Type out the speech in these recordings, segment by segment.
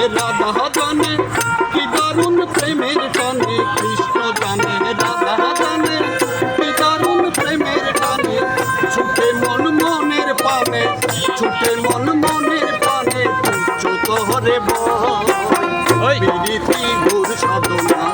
রাধা জানে কি দারুণ প্রেমের টানে কৃষ্ণ জানে রাধা জানে কি দারুণ প্রেমের টানে ছুটে মন মনের পানে ছুটে মন মনের পানে চোখ হরে বীরিতি গুর সাধনা।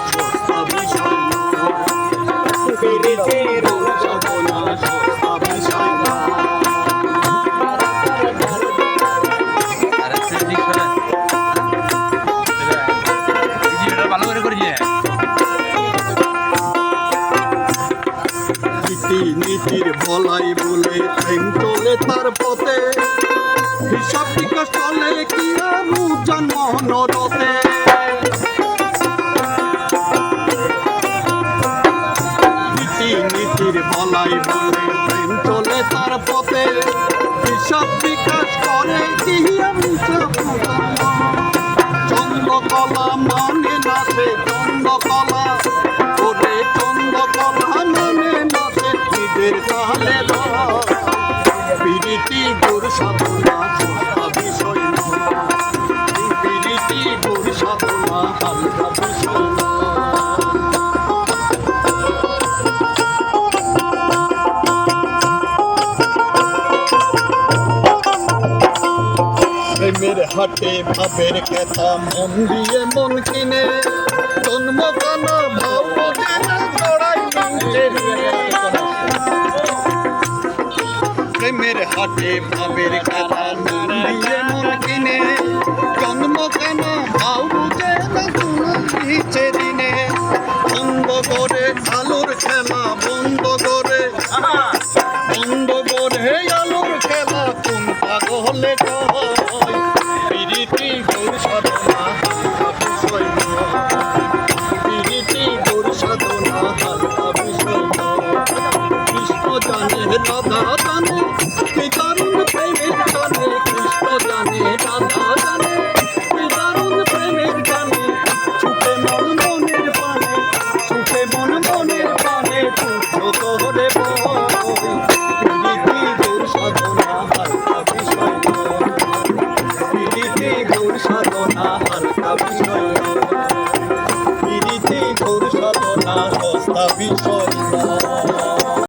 নীতি নীতির বলাই বলে প্রেম চলে তার পথে। হিসাব বিকাশ চলে কি আরু জন্ম নরতে নীতি নীতির বলাই বলে প্রেম চলে তার পথে। হিসাব বিকাশ করে কি আমি চন্দ্রকলা মানে নাচে চন্দ্রকলা পিরিতি গুর সাধনা সস্তা বিষয় পিরিতি গুর সাধনা হালকা হাটে ভাবের কথা মন দিয়ে মন কিনে। জন্ম ভাব বোঝে হাটে ভাবের খেলা মন দিয়ে কিনে। জন্ম কেন ভাব বুঝে না নিচে দিনে। বন্ধ করে আলোর খেলা, বন্ধ করে বন্ধ করে আলোর খেলা, কোন পাগলে হালকা বিষয়। পিরিতি গৌর সস্তা বিষয়